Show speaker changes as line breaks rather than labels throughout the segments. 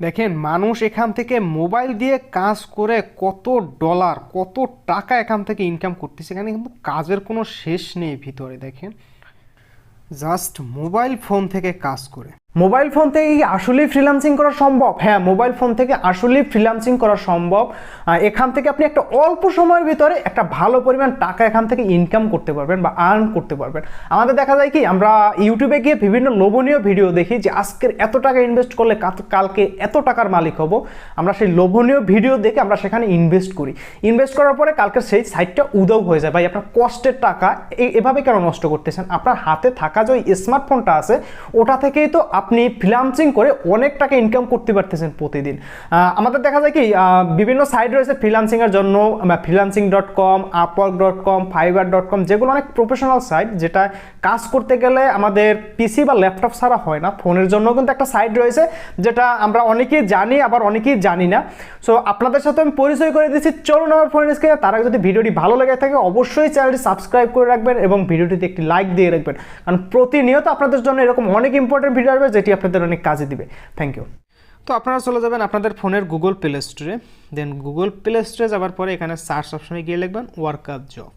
দেখেন, মানুষ এখান থেকে মোবাইল দিয়ে কাজ করে কত ডলার, কত টাকা এখান থেকে ইনকাম করতেছে। এখানে কিন্তু কাজের কোনো শেষ নেই ভিতরে, দেখেন। জাস্ট মোবাইল ফোন থেকে কাজ করে।
মোবাইল ফোন থেকে কি আসলেই ফ্রিল্যান্সিং করা সম্ভব? হ্যাঁ মোবাইল ফোন থেকে আসলেই ফ্রিল্যান্সিং করা সম্ভব। এখান থেকে আপনি একটা অল্প সময়ের ভিতরে একটা ভালো পরিমাণ টাকা এখান থেকে ইনকাম করতে পারবেন বা আর্ন করতে পারবেন। আমাদের দেখা যায় কি, আমরা ইউটিউবে গিয়ে বিভিন্ন লোভনীয় ভিডিও দেখি যে আজকের এত টাকা ইনভেস্ট করলে কালকে এত টাকার মালিক হব। আমরা সেই লোভনীয় ভিডিও দেখে আমরা সেখানে ইনভেস্ট করি। ইনভেস্ট করার পরে কালকে সেই সাইটটা উদাও হয়ে যায়। ভাই, আপনার কষ্টের টাকা এভাবে কেন নষ্ট করতেছেন? আপনার হাতে থাকা যে স্মার্টফোনটা আছে, ওটা থেকেই তো আপনি ফ্রিলান্সিং করে অনেক টাকা ইনকাম করতে পারতেছেন প্রতিদিন। আমাদের দেখা যায় কি বিভিন্ন সাইট রয়েছে ফ্রিলান্সিংয়ের জন্য freelancing dot com Upwork dot com Fiverr dot com যেগুলো অনেক প্রফেশনাল সাইট যেটা কাজ করতে গেলে আমাদের পিসি বা ল্যাপটপ ছাড়া হয় না। ফোনের জন্য কিন্তু একটা সাইট রয়েছে, যেটা আমরা অনেকেই জানি, আবার অনেকেই জানি না। সো আপনাদের সাথে আমি পরিচয় করে দিচ্ছি চলুন আমার ফোনের স্ক্রিনে তার যদি ভিডিওটি ভালো লেগে থাকে, অবশ্যই চ্যানেলটি সাবস্ক্রাইব করে রাখবেন এবং ভিডিওটিতে একটি লাইক দিয়ে রাখবেন। কারণ প্রতিনিয়ত আপনাদের জন্য এরকম অনেক ইম্পর্টেন্ট ভিডিও আসবে যেটি আপনাদের অনেক কাজে দিবে। থ্যাংক ইউ
তো আপনারা চলে যাবেন আপনাদের ফোনের গুগল প্লে স্টোরে দেন গুগল প্লে স্টোরে যাওয়ার পরে এখানে সার্চ অপশনে গিয়ে লিখবেন work up job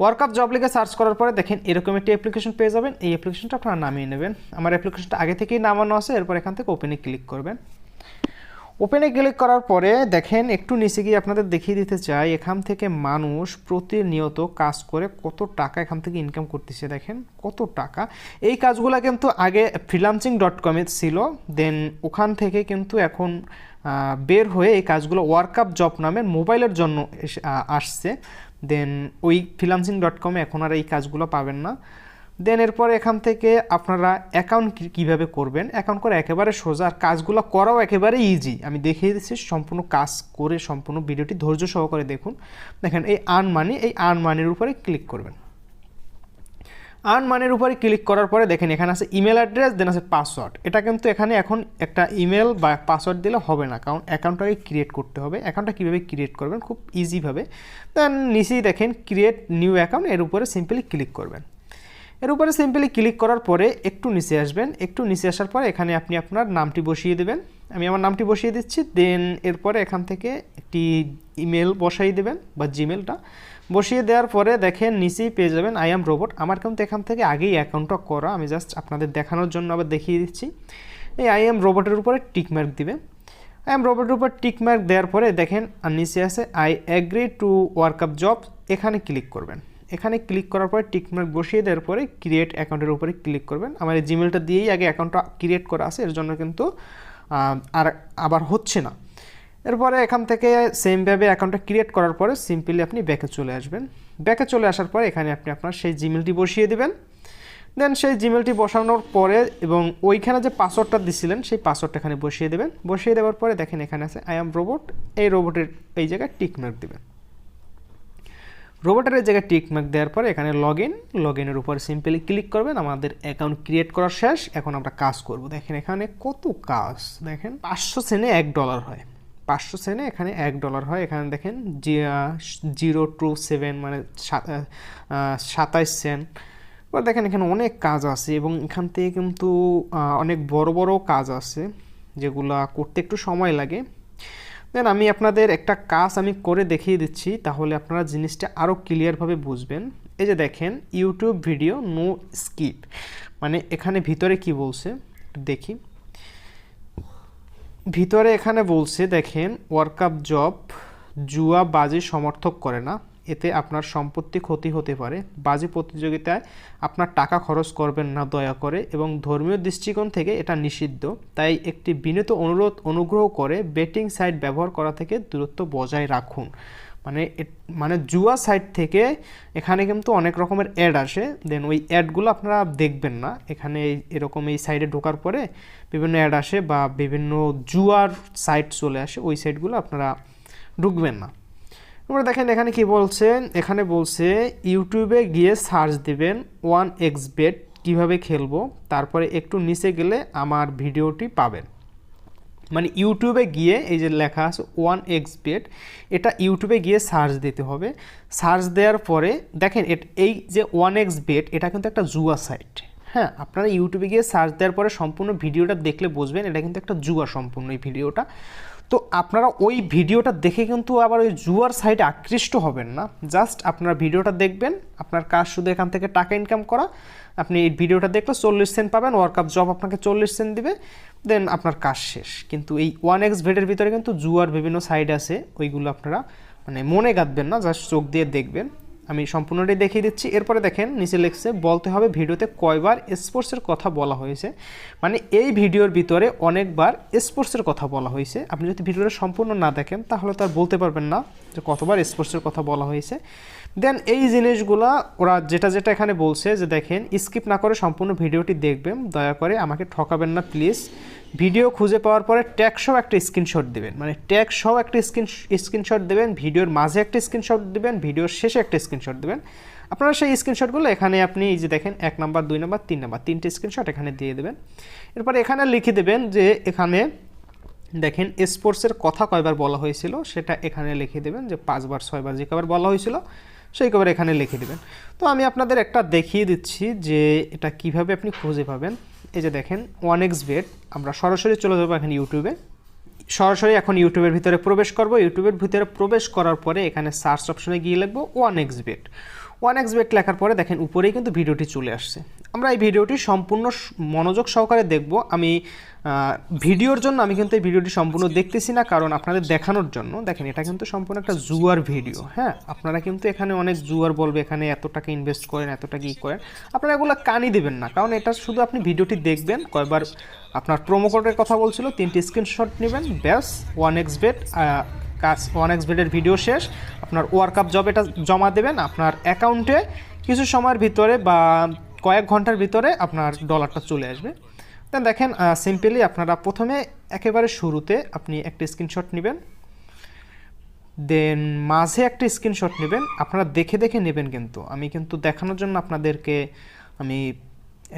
work up job লিখে সার্চ করার পরে দেখেন এরকম একটি অ্যাপ্লিকেশন পেয়ে যাবেন। এই অ্যাপ্লিকেশনটা আপনারা নামিয়ে নেবেন। আমার অ্যাপ্লিকেশনটা আগে থেকেই নামানো আছে। এরপর এখান থেকে ওপেনে ক্লিক করবেন। ওপেনে ক্লিক করার পরে দেখেন, একটু নিচে গিয়ে আপনাদের দেখিয়ে দিতে চাই, এখান থেকে মানুষ প্রতিনিয়ত কাজ করে কত টাকা এখান থেকে ইনকাম করতেছে। দেখেন, কত টাকা। এই কাজগুলো কিন্তু আগে ফ্রিলান্সিং ডট কমে ছিল দেন ওখান থেকে কিন্তু এখন বের হয়ে এই কাজগুলো ওয়ার্কআপ জব নামের মোবাইলের জন্য আসছে। দেন ওই ফ্রিলান্সিং ডট কমে এখন আর এই কাজগুলো পাবেন না। দেন এরপর এখান থেকে আপনারা অ্যাকাউন্ট কীভাবে করবেন? অ্যাকাউন্ট করে একেবারে সোজা। আর কাজগুলো করাও একেবারে ইজি আমি দেখিয়ে দিচ্ছি সম্পূর্ণ কাজ করে সম্পূর্ণ ভিডিওটি ধৈর্য সহকারে দেখুন। দেখেন, এই আর্ন মানি এই আর্ন মানির উপরে ক্লিক করবেন। আর্ন মানির উপরে ক্লিক করার পরে দেখেন, এখানে আছে ইমেল অ্যাড্রেস দেন আছে পাসওয়ার্ড এটা কিন্তু এখানে এখন একটা ইমেল বা পাসওয়ার্ড দিলে হবে না। কারণ অ্যাকাউন্টটাকে ক্রিয়েট করতে হবে। অ্যাকাউন্টটা কীভাবে ক্রিয়েট করবেন? খুব ইজিভাবে দেন নিচেই দেখেন ক্রিয়েট নিউ অ্যাকাউন্ট এর উপরে সিম্পলি ক্লিক করবেন। এর উপরে সিম্পলি ক্লিক করার পরে একটু নিচে আসবেন। একটু নিচে আসার পরে এখানে আপনি আপনার নামটি বসিয়ে দেবেন। আমি আমার নামটি বসিয়ে দিচ্ছি। দেন এরপরে এখান থেকে একটি ইমেল বসাই দেবেন বা জিমেলটা বসিয়ে দেওয়ার পরে দেখেন নিচেই পেয়ে যাবেন আই এম রোবট আমার কিন্তু এখান থেকে আগেই অ্যাকাউন্টটা করা। আমি জাস্ট আপনাদের দেখানোর জন্য আবার দেখিয়ে দিচ্ছি। এই আই এম রোবটের উপরে টিকমার্ক দিবে। আই এম রোবটের উপর টিকমার্ক দেওয়ার পরে দেখেন আর নিচে আছে I agree to work up job এখানে ক্লিক করবেন। এখানে ক্লিক করার পরে টিকমার্ক বসিয়ে দেওয়ার পরে ক্রিয়েট অ্যাকাউন্টের উপরে ক্লিক করবেন। আমার এই জিমেলটা দিয়েই আগে অ্যাকাউন্টটা ক্রিয়েট করা আছে, এর জন্য কিন্তু আর আবার হচ্ছে না। এরপরে এখান থেকে সেমভাবে অ্যাকাউন্টটা ক্রিয়েট করার পরে সিম্পলি আপনি ব্যাকে চলে আসবেন। ব্যাকে চলে আসার পরে এখানে আপনি আপনার সেই জিমেলটি বসিয়ে দেবেন। দেন সেই জিমেলটি বসানোর পরে এবং ওইখানে যে পাসওয়ার্ডটা দিছিলেন, সেই পাসওয়ার্ডটা এখানে বসিয়ে দেবেন। বসিয়ে দেওয়ার পরে দেখেন এখানে আছে আই এম রোবট এই রোবটের এই জায়গায় টিকমার্ক দেবেন। রোবটের এই জায়গায় টিক মার্ক দেওয়ার পরে এখানে লগ ইন লগ ইনের উপর সিম্পলি ক্লিক করবেন। আমাদের অ্যাকাউন্ট ক্রিয়েট করা শেষ। এখন আমরা কাজ করব। দেখেন এখানে কত কাজ। দেখেন পাঁচশো সেনে এক ডলার হয়। পাঁচশো সেনে এখানে এক ডলার হয়। এখানে দেখেন জিরো টু সেভেন মানে সাতাইশ সেন্ট এবার দেখেন এখানে অনেক কাজ আছে এবং এখান থেকে কিন্তু অনেক বড় বড় কাজ আছে যেগুলা করতে একটু সময় লাগে। দেন আমি আপনাদের একটা কাজ আমি করে দেখিয়ে দিচ্ছি, তাহলে আপনারা জিনিসটা আরও ক্লিয়ারভাবে বুঝবেন। এই যে দেখেন ইউটিউব ভিডিও নো স্কিপ মানে এখানে ভিতরে কি বলছে? দেখি। ভিতরে এখানে বলছে, দেখেন ওয়ার্কআপ জব জুয়া বাজে সমর্থক করে না। এতে আপনার সম্পত্তি ক্ষতি হতে পারে। বাজি প্রতিযোগিতায় আপনার টাকা খরচ করবেন না, দয়া করে, এবং ধর্মীয় দৃষ্টিকোণ থেকে এটা নিষিদ্ধ। তাই একটি বিনীত অনুরোধ, অনুগ্রহ করে বেটিং সাইট ব্যবহার করা থেকে দূরত্ব বজায় রাখুন। মানে মানে জুয়া সাইট থেকে এখানে কিন্তু অনেক রকমের অ্যাড আসে। দেন ওই অ্যাডগুলো আপনারা দেখবেন না। এখানে এরকম এই সাইডে ঢোকার পরে বিভিন্ন অ্যাড আসে বা বিভিন্ন জুয়ার সাইট চলে আসে, ওই সাইটগুলো আপনারা ঢুকবেন না। এবার দেখেন এখানে কি বলছে? এখানে বলছে ইউটিউবে গিয়ে সার্চ দিবেন ওয়ান এক্স বেট কীভাবে খেলব? তারপরে একটু নিচে গেলে আমার ভিডিওটি পাবেন। মানে ইউটিউবে গিয়ে এই যে লেখা আছে ওয়ান এক্স বেট এটা ইউটিউবে গিয়ে সার্চ দিতে হবে। সার্চ দেওয়ার পরে দেখেন এই যে ওয়ান এক্স বেট এটা কিন্তু একটা জুয়া সাইট হ্যাঁ আপনারা ইউটিউবে গিয়ে সার্চ দেওয়ার পরে সম্পূর্ণ ভিডিওটা দেখলে বুঝবেন, এটা কিন্তু একটা জুয়া সম্পূর্ণ এই ভিডিওটা। তো আপনারা ওই ভিডিওটা দেখে কিন্তু আবার ওই জুয়ার সাইডে আকৃষ্ট হবেন না। জাস্ট আপনারা ভিডিওটা দেখবেন, আপনার কাজ শুধু এখান থেকে টাকা ইনকাম করা। আপনি এই ভিডিওটা দেখলে চল্লিশ সেন্ট পাবেন ওয়ার্কআপ জব আপনাকে চল্লিশ সেন্ট দিবে দেন আপনার কাজ শেষ। কিন্তু এই ওয়ান এক্স ভেটের ভিতরে কিন্তু জুয়ার বিভিন্ন সাইড আছে, ওইগুলো আপনারা মানে মনে গাঁথবেন না জাস্ট চোখ দিয়ে দেখবেন। আমি সম্পূর্ণটাই দেখিয়ে দিচ্ছি। এরপরে দেখেন, নিচে লিখছে, বলতে হবে ভিডিওতে কয়বার স্পোর্টসের কথা বলা হয়েছে। মানে এই ভিডিওর ভিতরে অনেকবার স্পোর্টসের কথা বলা হয়েছে। আপনি যদি ভিডিওটা সম্পূর্ণ না দেখেন, তাহলে তো আর বলতে পারবেন না যে কতবার স্পোর্টসের কথা বলা হয়েছে। দেন এই জিনিসগুলা ওরা যেটা যেটা এখানে বলছে যে দেখেন, স্কিপ না করে সম্পূর্ণ ভিডিওটি দেখবেন। দয়া করে আমাকে ঠকাবেন না, প্লিজ। ভিডিও খুঁজে পাওয়ার পরে ট্যাগ সহ একটা স্ক্রিনশট দেবেন। মানে ট্যাগ সহ একটা স্ক্রিন স্ক্রিনশট দেবেন, ভিডিওর মাঝে একটা স্ক্রিনশট দেবেন, ভিডিওর শেষে একটা স্ক্রিনশট দেবেন। আপনারা সেই স্ক্রিনশটগুলো এখানে আপনি এই যে দেখেন, এক নাম্বার, দুই নাম্বার, তিন নাম্বার, তিনটে স্ক্রিনশট এখানে দিয়ে দেবেন। এরপর এখানে লিখে দেবেন যে এখানে দেখেন স্পোর্টসের কথা কয়বার বলা হয়েছিল, সেটা এখানে লিখে দেবেন যে পাঁচবার, ছয়বার যে কবার বলা হয়েছিল। সেই কবার এখানে লিখে দেবেন। তো আমি আপনাদের একটা দেখিয়ে দিচ্ছি যে এটা কীভাবে আপনি খুঁজে পাবেন। এই যে দেখেন ওয়ান এক্স বেড আমরা সরাসরি চলে যাব এখানে ইউটিউবে সরাসরি এখন ইউটিউবের ভিতরে প্রবেশ করব। ইউটিউবের ভিতরে প্রবেশ করার পরে এখানে সার্চ অপশনে গিয়ে লিখব one X bet one X bet লেখার পরে দেখেন উপরেই কিন্তু ভিডিওটি চলে আসছে। আমরা এই ভিডিওটি সম্পূর্ণ মনোযোগ সহকারে দেখব। আমি ভিডিওর জন্য আমি কিন্তু এই ভিডিওটি সম্পূর্ণ দেখতেছি না, কারণ আপনাদের দেখানোর জন্য। দেখেন, এটা কিন্তু সম্পূর্ণ একটা জুয়ার ভিডিও হ্যাঁ? আপনারা কিন্তু এখানে অনেক জুয়ার বলবে, এখানে এত টাকা ইনভেস্ট করেন, এত টাকা ই করেন। আপনারা এগুলো কানই দেবেন না, কারণ এটা শুধু আপনি ভিডিওটি দেখবেন। কয়বার আপনার প্রোমো কোডের কথা বলছিল, তিনটি স্ক্রিনশট নেবেন, ব্যাস ওয়ান এক্স বেড কাজ ওয়ান এক্স বেডের ভিডিও শেষ। আপনার ওয়ার্কআপ জব এটা জমা দেবেন, আপনার অ্যাকাউন্টে কিছু সময়ের ভিতরে বা কয়েক ঘণ্টার ভিতরে আপনার ডলারটা চলে আসবে। দেন দেখেন সিম্পলি আপনারা প্রথমে একেবারে শুরুতে আপনি একটা স্ক্রিনশট নেবেন। দেন মাঝে একটা স্ক্রিনশট নেবেন। আপনারা দেখে দেখে নেবেন কিন্তু। আমি কিন্তু দেখানোর জন্য আপনাদেরকে আমি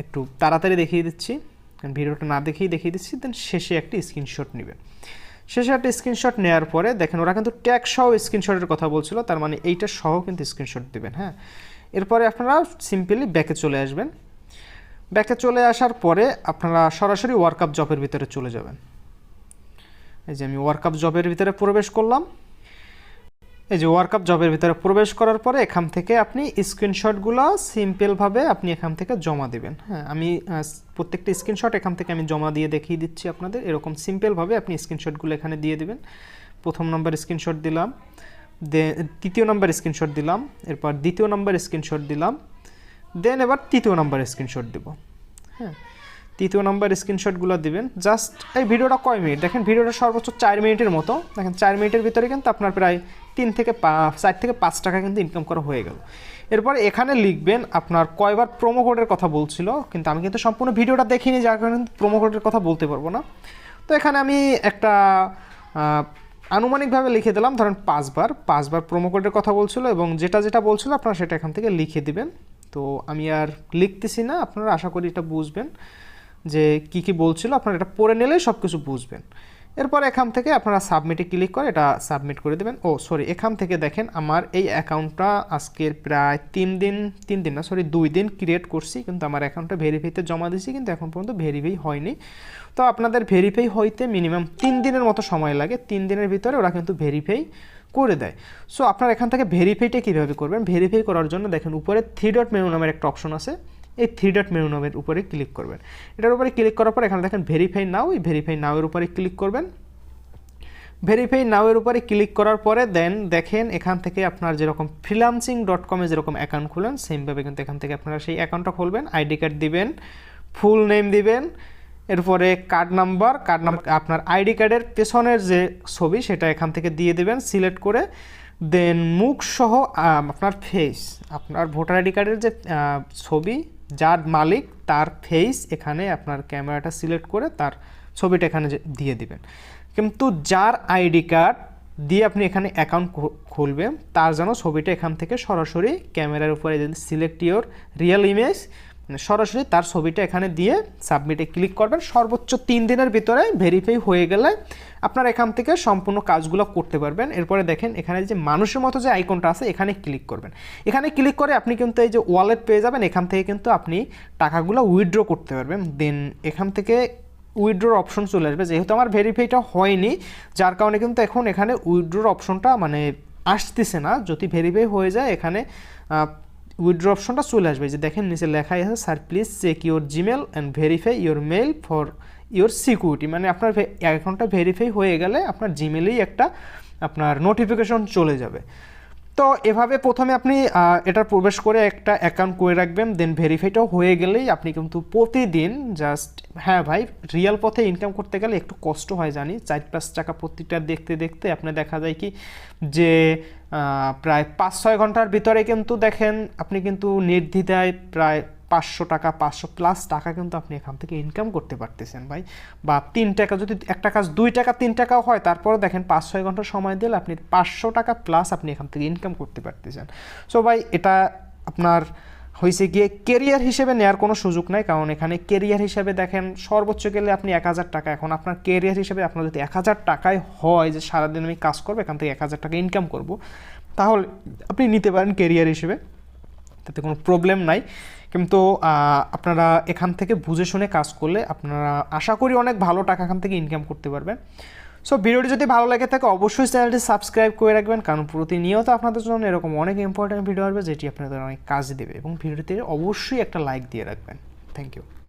একটু তাড়াতাড়ি দেখিয়ে দিচ্ছি। ভিডিওটা না দেখেই দেখিয়ে দিচ্ছি। দেন শেষে একটি স্ক্রিনশট নেবেন। শেষে একটা স্ক্রিনশট নেওয়ার পরে দেখেন ওরা কিন্তু ট্যাগ সহ স্ক্রিনশটের কথা বলছিল, তার মানে এইটা সহ কিন্তু স্ক্রিনশট দেবেন হ্যাঁ? এরপরে আপনারা সিম্পলি ব্যাকে চলে আসবেন। ব্যাকে চলে আসার পরে আপনারা সরাসরি ওয়ার্কআপ জবের ভিতরে চলে যাবেন। এই যে আমি ওয়ার্কআপ জবের ভিতরে প্রবেশ করলাম। এই যে ওয়ার্কআপ জবের ভিতরে প্রবেশ করার পরে এখান থেকে আপনি স্ক্রিনশটগুলো সিম্পলভাবে আপনি এখান থেকে জমা দেবেন। হ্যাঁ আমি প্রত্যেকটা স্ক্রিনশট এখান থেকে আমি জমা দিয়ে দেখিয়ে দিচ্ছি আপনাদের। এরকম সিম্পলভাবে আপনি স্ক্রিনশটগুলো এখানে দিয়ে দেবেন। প্রথম নাম্বার স্ক্রিনশট দিলাম তৃতীয় নাম্বার স্ক্রিনশট দিলাম, এরপর দ্বিতীয় নাম্বার স্ক্রিনশট দিলাম দেন এবার তৃতীয় নাম্বার স্ক্রিনশট দেব। হ্যাঁ তৃতীয় নাম্বার স্ক্রিনশটগুলো দিবেন। জাস্ট এই ভিডিওটা কয় মিনিট? দেখেন, ভিডিওটা সর্বোচ্চ চার মিনিটের মতো। দেখেন, চার মিনিটের ভিতরে কিন্তু আপনার প্রায় তিন থেকে চার থেকে পাঁচ টাকা কিন্তু ইনকাম করা হয়ে গেল। এরপর এখানে লিখবেন আপনার কয়বার প্রোমো কোডের কথা বলছিল, কিন্তু আমি কিন্তু সম্পূর্ণ ভিডিওটা দেখিনি, যার কারণে প্রোমো কোডের কথা বলতে পারব না। তো এখানে আমি একটা আনুমানিকভাবে লিখে দিলাম, ধরেন পাঁচবার। পাঁচবার প্রোমো কোডের কথা বলছিল এবং যেটা যেটা বলছিল আপনারা সেটা এখান থেকে লিখে দিবেন। তো আমি আর লিখতেছি না, আপনারা আশা করি এটা বুঝবেন। যে কি কি বলছিল, আপনারা এটা পড়ে নিলেই সব কিছু বুঝবেন। এরপর এখান থেকে আপনারা সাবমিটে ক্লিক করে এটা সাবমিট করে দেবেন। ও সরি এখান থেকে দেখেন আমার এই অ্যাকাউন্টটা আজকের প্রায় তিন দিন তিন দিন না সরি দুই দিন ক্রিয়েট করছি, কিন্তু আমার অ্যাকাউন্টটা ভেরিফাইতে জমা দিয়েছি, কিন্তু এখন পর্যন্ত ভেরিফাই হয়নি। তো আপনাদের ভেরিফাই হইতে মিনিমাম তিন দিনের মতো সময় লাগে, তিন দিনের ভিতরে ওরা কিন্তু ভেরিফাই করে দেয়। সো আপনারা এখান থেকে ভেরিফাইটা কীভাবে করবেন? ভেরিফাই করার জন্য দেখেন উপরে থ্রি ডট মেনু নামের একটা অপশন আছে। এই থ্রি ডট মেনু নামের উপরে ক্লিক করবেন। এটার উপরে ক্লিক করার পর এখানে দেখেন ভেরিফাই নাও এই ভেরিফাই নাওয়ের উপরে ক্লিক করবেন। ভেরিফাই নাওয়ের উপরে ক্লিক করার পরে দেন দেখেন এখান থেকে আপনার যেরকম ফ্রিলান্সিং ডট কমে যেরকম অ্যাকাউন্ট খুলেন সেমভাবে কিন্তু এখান থেকে আপনারা সেই অ্যাকাউন্টটা খুলবেন। আইডি কার্ড দিবেন ফুল নেম দিবেন, এরপরে কার্ড নাম্বার কার্ড নাম্বার আপনার আইডি কার্ডের পেছনের যে ছবি সেটা এখান থেকে দিয়ে দেবেন সিলেক্ট করে। দেন মুখ সহ আপনার ফেস আপনার ভোটার আইডি কার্ডের যে ছবি, যার মালিক তার ফেস এখানে আপনার ক্যামেরাটা সিলেক্ট করে তার ছবিটা এখানে দিয়ে দিবেন। কিন্তু যার আইডি কার্ড দিয়ে আপনি এখানে অ্যাকাউন্ট খুলবেন, তার যেন ছবিটা এখান থেকে সরাসরি ক্যামেরার উপরে সিলেক্ট ইওর রিয়েল ইমেজ সরাসরি তার ছবিটা এখানে দিয়ে সাবমিটে ক্লিক করবেন। সর্বোচ্চ তিন দিনের ভিতরে ভেরিফাই হয়ে গেলে আপনার এখান থেকে সম্পূর্ণ কাজগুলো করতে পারবেন। এরপরে দেখেন, এখানে যে মানুষের মতো যে আইকনটা আছে, এখানে ক্লিক করবেন। এখানে ক্লিক করে আপনি কিন্তু এই যে ওয়ালেট পেয়ে যাবেন, এখান থেকে কিন্তু আপনি টাকাগুলো উইথড্র করতে পারবেন। দেন এখান থেকে উইথড্রোর অপশন চলে আসবে। যেহেতু আমার ভেরিফাইটা হয়নি, যার কারণে কিন্তু এখন এখানে উইথড্রোর অপশনটা মানে আসতেছে না। যদি ভেরিফাই হয়ে যায়, এখানে উইথড্র অপশনটা চলে আসবে। যে দেখেন নিচে লেখাই আছে sir please check your Gmail and verify your mail for your security মানে আপনার অ্যাকাউন্টটা ভেরিফাই হয়ে গেলে আপনার জিমেলেই একটা আপনার নোটিফিকেশন চলে যাবে। তো এভাবে প্রথমে আপনি এটার প্রবেশ করে একটা অ্যাকাউন্ট করে রাখবেন দেন ভেরিফাইটাও হয়ে গেলেই আপনি কিন্তু প্রতিদিন জাস্ট হ্যাঁ ভাই রিয়াল পথে ইনকাম করতে গেলে একটু কষ্ট হয় জানি চার পাঁচ টাকা প্রতিটা দেখতে দেখতে আপনি দেখা যায় কি যে প্রায় পাঁচ ছয় ঘণ্টার ভিতরে কিন্তু দেখেন, আপনি কিন্তু নির্দ্বিধায় প্রায় পাঁচশো টাকা, পাঁচশো প্লাস টাকা কিন্তু আপনি এখান থেকে ইনকাম করতে পারতেছেন ভাই। বা তিন টাকা যদি একটা কাজ দুই টাকা, তিন টাকাও হয়, তারপরে দেখেন পাঁচ, ছয় ঘণ্টা সময় দিলে আপনি পাঁচশো টাকা প্লাস আপনি এখান থেকে ইনকাম করতে পারতেছেন। সো ভাই, এটা আপনার হয়েছে গিয়ে কেরিয়ার হিসেবে নেওয়ার কোনো সুযোগ নাই, কারণ এখানে কেরিয়ার হিসেবে দেখেন সর্বোচ্চ গেলে আপনি এক হাজার টাকা, এখন আপনার কেরিয়ার হিসেবে আপনার যদি এক হাজার টাকায় হয় যে সারাদিন আমি কাজ করব, এখান থেকে এক হাজার টাকা ইনকাম করব, তাহলে আপনি নিতে পারেন কেরিয়ার হিসেবে। তাতে কোনো প্রবলেম নাই। কিন্তু আপনারা এখান থেকে বুঝে শুনে কাজ করলে আপনারা আশা করি অনেক ভালো টাকা এখান থেকে ইনকাম করতে পারবেন। সো ভিডিওটি যদি ভালো লাগে থাকে, অবশ্যই চ্যানেলটি সাবস্ক্রাইব করে রাখবেন, কারণ প্রতিনিয়ত আপনাদের জন্য এরকম অনেক ইম্পর্ট্যান্ট ভিডিও আসবে, যেটি আপনাদের অনেক কাজ দেবে এবং ভিডিওটিতে অবশ্যই একটা লাইক দিয়ে রাখবেন। Thank you